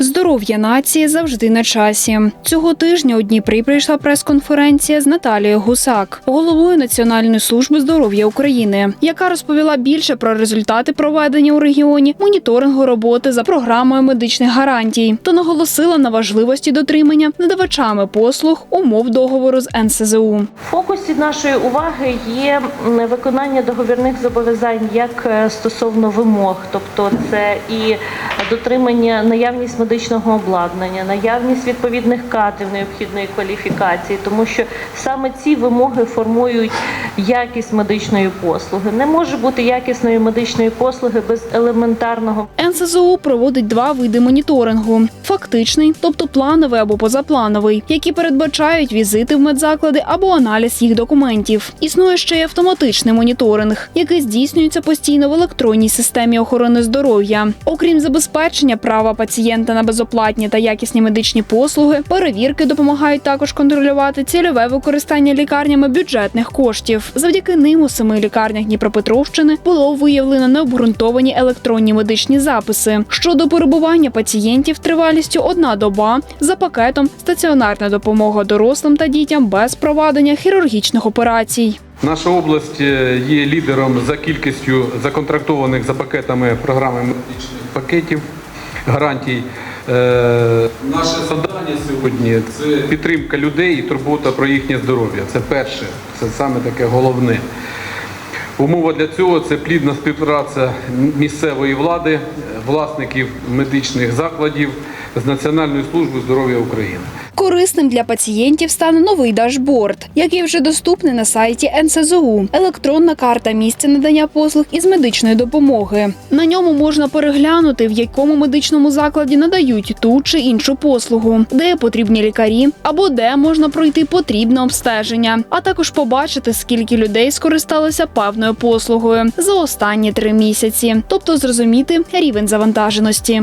Здоров'я нації завжди на часі. Цього тижня у Дніпрі прийшла прес-конференція з Наталією Гусак, головою Національної служби здоров'я України, яка розповіла більше про результати проведення у регіоні моніторингу роботи за програмою медичних гарантій та наголосила на важливості дотримання надавачами послуг умов договору з НСЗУ. В фокусі нашої уваги є виконання договірних зобов'язань як е, стосовно вимог, тобто це і дотримання наявність медичного обладнання, наявність відповідних кадрів необхідної кваліфікації, тому що саме ці вимоги формують якість медичної послуги. Не може бути якісної медичної послуги без елементарного НСЗУ проводить два види моніторингу: фактичний, тобто плановий або позаплановий, які передбачають візити в медзаклади або аналіз їх документів. Існує ще й автоматичний моніторинг, який здійснюється постійно в електронній системі охорони здоров'я. Окрім забезпечення права пацієнта на безоплатні та якісні медичні послуги, перевірки допомагають також контролювати цільове використання лікарнями бюджетних коштів. Завдяки ним у семи лікарнях Дніпропетровщини було виявлено необґрунтовані електронні медичні записи щодо перебування пацієнтів тривалістю одна доба за пакетом стаціонарна допомога дорослим та дітям без проведення хірургічних операцій. Наша область е, є лідером за кількістю законтрактованих за пакетами програми медичних пакетів гарантій. Сьогодні це підтримка людей і турбота про їхнє здоров'я. Це перше, це саме таке головне. Умова для цього це плідна співпраця місцевої влади, власників медичних закладів з Національною службою здоров'я України. Корисним для пацієнтів стане новий дашборд, який вже доступний на сайті НСЗУ. Електронна карта місця надання послуг із медичної допомоги. На ньому можна переглянути, в якому медичному закладі надають ту чи іншу послугу, де потрібні лікарі або де можна пройти потрібне обстеження, а також побачити, скільки людей скористалося певною послугою за останні три місяці, тобто зрозуміти рівень завантаженості.